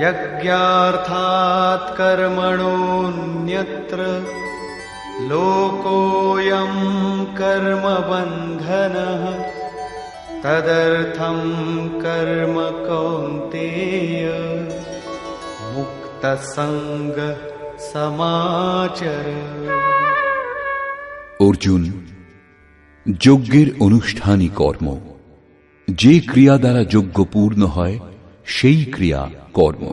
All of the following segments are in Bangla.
यज्ञार्थात् कर्मणोऽन्यत्र लोकोऽयं कर्मबन्धनः तदर्थं कर्म कौन्तेय मुक्तसङ्गः समाचर অর্জুন যজ্ঞের অনুষ্ঠানই কর্ম যে ক্রিয়া দ্বারা যজ্ঞ পূর্ণ হয় সেই ক্রিয়া কর্ম।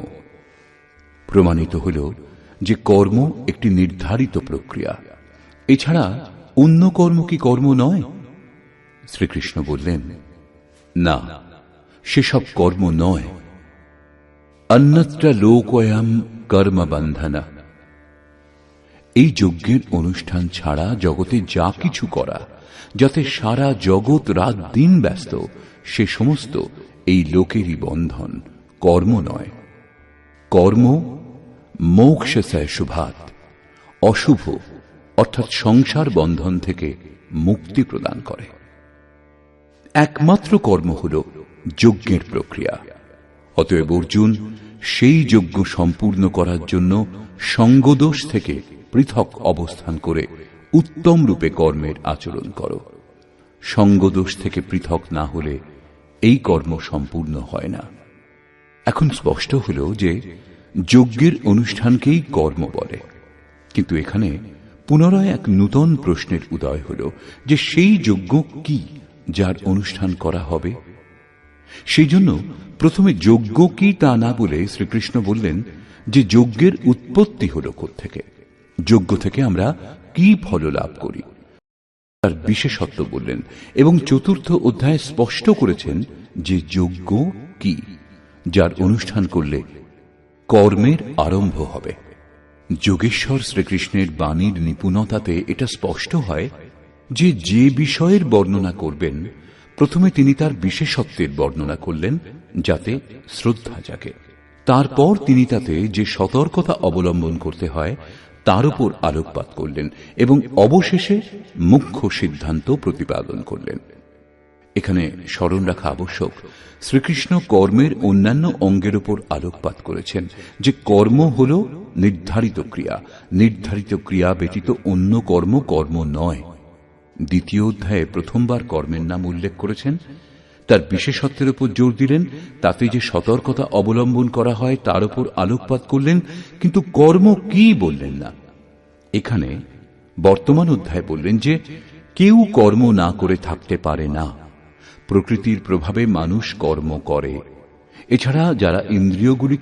প্রমাণিত হল যে কর্ম একটি নির্ধারিত প্রক্রিয়া। এছাড়া অন্য কর্ম কি কর্ম নয়? শ্রীকৃষ্ণ বললেন, না, সেসব কর্ম নয়। অন্যত্র লোকয়াম কর্মবন্ধনা। এই যজ্ঞের অনুষ্ঠান ছাড়া জগতে যা কিছু করা, যাতে সারা জগৎ রাত দিন ব্যস্ত, সে সমস্ত এই লোকেরই বন্ধন। কর্ম নয়। কর্ম মোক্ষ শুভাত অশুভ, অর্থাৎ সংসার বন্ধন থেকে মুক্তি প্রদান করে। একমাত্র কর্ম হল যজ্ঞের প্রক্রিয়া। অতএব অর্জুন সেই যজ্ঞ সম্পূর্ণ করার জন্য সঙ্গদোষ থেকে পৃথক অবস্থান করে উত্তম রূপে কর্মের আচরণ করো। সঙ্গদোষ থেকে পৃথক না হলে এই কর্ম সম্পূর্ণ হয় না। এখন স্পষ্ট হল যে যজ্ঞের অনুষ্ঠানকেই কর্ম বলে। কিন্তু এখানে পুনরায় এক নূতন প্রশ্নের উদয় হল যে সেই যজ্ঞ কি যার অনুষ্ঠান করা হবে? সেই জন্য প্রথমে যজ্ঞ কি তা না বলে শ্রীকৃষ্ণ বললেন যে যজ্ঞের উৎপত্তি হল থেকে যজ্ঞ থেকে আমরা কি ফল লাভ করি? তার বিশেষত্ব বললেন এবং চতুর্থ অধ্যায় স্পষ্ট করেছেন যে যজ্ঞ কি। যার অনুষ্ঠান করলে কর্মের আরম্ভ হবে। যোগেশ্বর শ্রীকৃষ্ণের বাণীর নিপুণতাতে এটা স্পষ্ট হয় যে যে বিষয়ের বর্ণনা করবেন, প্রথমে তিনি তার বিশেষত্বের বর্ণনা করলেন যাতে শ্রদ্ধা জাগে। তারপর তিনি তাতে যে সতর্কতা অবলম্বন করতে হয়, তার উপর আলোকপাত করলেন এবং অবশেষে মুখ্য সিদ্ধান্ত প্রতিপাদন করলেন। এখানে স্মরণ রাখা আবশ্যক। শ্রীকৃষ্ণ কর্মের অন্যান্য অঙ্গের উপর আলোকপাত করেছেন যে কর্ম হল নির্ধারিত ক্রিয়া। নির্ধারিত ক্রিয়া ব্যতীত অন্য কর্ম কর্ম নয়। দ্বিতীয় অধ্যায়ে প্রথমবার কর্মের নাম উল্লেখ করেছেন। তার বিশেষত্বের উপর জোর দিলেন, তাতে যে সতর্কতা অবলম্বন করা হয় তার উপর আলোকপাত করলেন, কিন্তু কর্ম কি বললেন না? এখানে বর্তমান অধ্যায় বললেন যে কেউ কর্ম না করে থাকতে পারে না। প্রকৃতির প্রভাবে মানুষ কর্ম করে। এছাড়া যারা ইন্দ্রিয়গুলিকে